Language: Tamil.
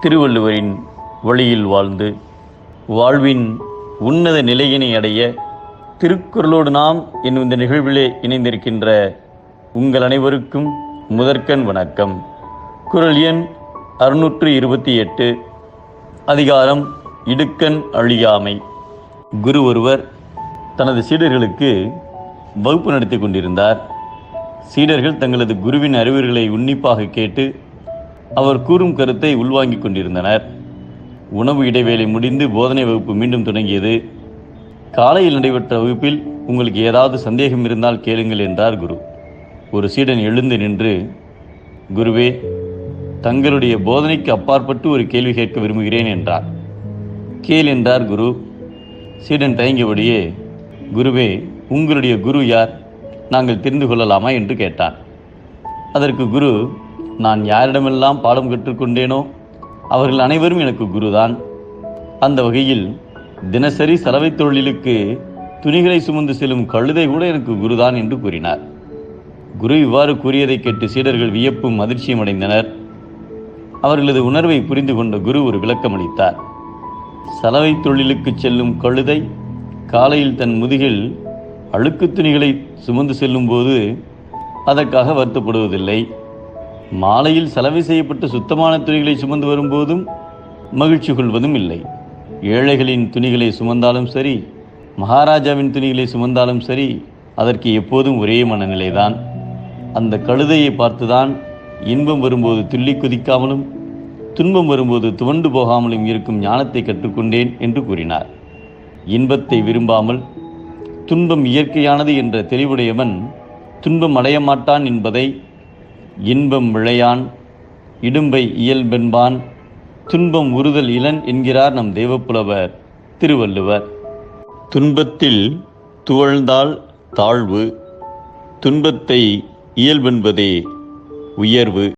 திருவள்ளுவரின் வழியில் வாழ்ந்து வாழ்வின் உன்னத நிலையினை அடைய திருக்குறளோடு நாம் என்னும் இந்த நிகழ்விலே இணைந்திருக்கின்ற உங்கள் அனைவருக்கும் முதற்கண் வணக்கம். குரல் எண் அறுநூற்று இருபத்தி எட்டு அதிகாரம் இடுக்கண் அழியாமை. குரு ஒருவர் தனது சீடர்களுக்கு வகுப்பு நடத்தி கொண்டிருந்தார். சீடர்கள் தங்களது குருவின் அறிவுரைகளை உன்னிப்பாக கேட்டு அவர் கூறும் கருத்தை உள்வாங்கிக் கொண்டிருந்தனர். உணவு இடைவேளை முடிந்து போதனை வகுப்பு மீண்டும் தொடங்கியது. காலையில் நடைபெற்ற வகுப்பில் உங்களுக்கு ஏதாவது சந்தேகம் இருந்தால் கேளுங்கள் என்றார் குரு. ஒரு சீடன் எழுந்து நின்று குருவே தங்களுடைய போதனைக்கு அப்பாற்பட்டு ஒரு கேள்வி கேட்க விரும்புகிறேன் என்றார். கேள் என்றார் குரு. சீடன் தயங்கியபடியே குருவே உங்களுடைய குரு யார்? நாங்கள் தெரிந்து கொள்ளலாமா? என்று கேட்டான் அதற்கு குரு நான் யாரிடமெல்லாம் பாடம் கற்றுக்கொண்டேனோ அவர்கள் அனைவரும் எனக்கு குருதான். அந்த வகையில் தினசரி சலவைத் தொழிலுக்கு துணிகளை சுமந்து செல்லும் கழுதை கூட எனக்கு குருதான் என்று கூறினார். குரு இவ்வாறு கூறியதை கேட்டு சீடர்கள் வியப்பும் அதிர்ச்சியும் அடைந்தனர். அவர்களது உணர்வை புரிந்து கொண்ட குரு ஒரு விளக்கம் அளித்தார். சலவை தொழிலுக்கு செல்லும் கழுதை காலையில் தன் முதுகில் அழுக்கு துணிகளை சுமந்து செல்லும்போது அதற்காக வருத்தப்படுவதில்லை. மாலையில் சலவை செய்யப்பட்ட சுத்தமான துணிகளை சுமந்து வரும்போதும் மகிழ்ச்சி கொள்வதும் இல்லை. ஏழைகளின் துணிகளை சுமந்தாலும் சரி மகாராஜாவின் துணிகளை சுமந்தாலும் சரி அதற்கு எப்போதும் ஒரே மனநிலைதான். அந்த கழுதையை பார்த்துதான் இன்பம் வரும்போது துள்ளி குதிக்காமலும் துன்பம் வரும்போது துவண்டு போகாமலும் இருக்கும் ஞானத்தை கற்றுக்கொண்டேன் என்று கூறினார். இன்பத்தை விரும்பாமல் துன்பம் இயற்கையானது என்ற தெளிவுடையவன் துன்பம் அடைய மாட்டான் என்பதை இன்பம் விளையான் இடும்பை இயல்பென்பான் துன்பம் உறுதல் இளன் என்கிறார் நம் தேவப்புலவர் திருவள்ளுவர். துன்பத்தில் துவழ்ந்தால் தாழ்வு துன்பத்தை இயல்பென்பதே உயர்வு.